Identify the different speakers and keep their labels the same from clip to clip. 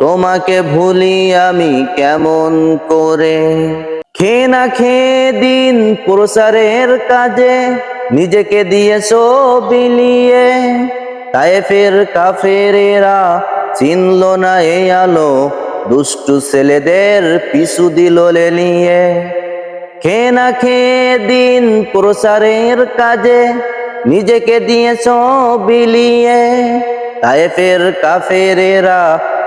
Speaker 1: তোমাকে ভুলি আমি কেমন করে? খে না খেয়ে দিন প্রসারের কাজে, নিজেকে দিয়েছ বিলিয়ে। তায়েফের কাফেরেরা চিনল না এই আলো, দুষ্টু ছেলেদের পিছু দিল লেলিয়ে। খে না খেয়ে দিন প্রসারের কাজে, নিজেকে দিয়েছ বিলিয়ে। তায়েফের কাফেরেরা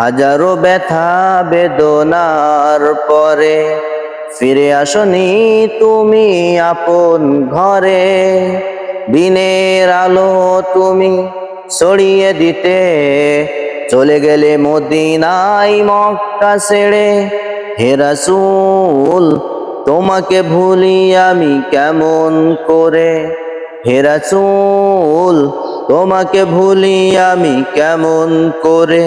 Speaker 1: হাজারো ব্যথা বেদনার পরে ফিরে আসনি তুমি আপন ঘরে। দিনের আলো তুমি ছড়িয়ে দিতে চলে গেলে মদিনাই মক্কা ছেড়ে। হে রাসূল, তোমাকে ভুলি আমি কেমন করে? হে রাসূল, তোমাকে ভুলি আমি কেমন করে?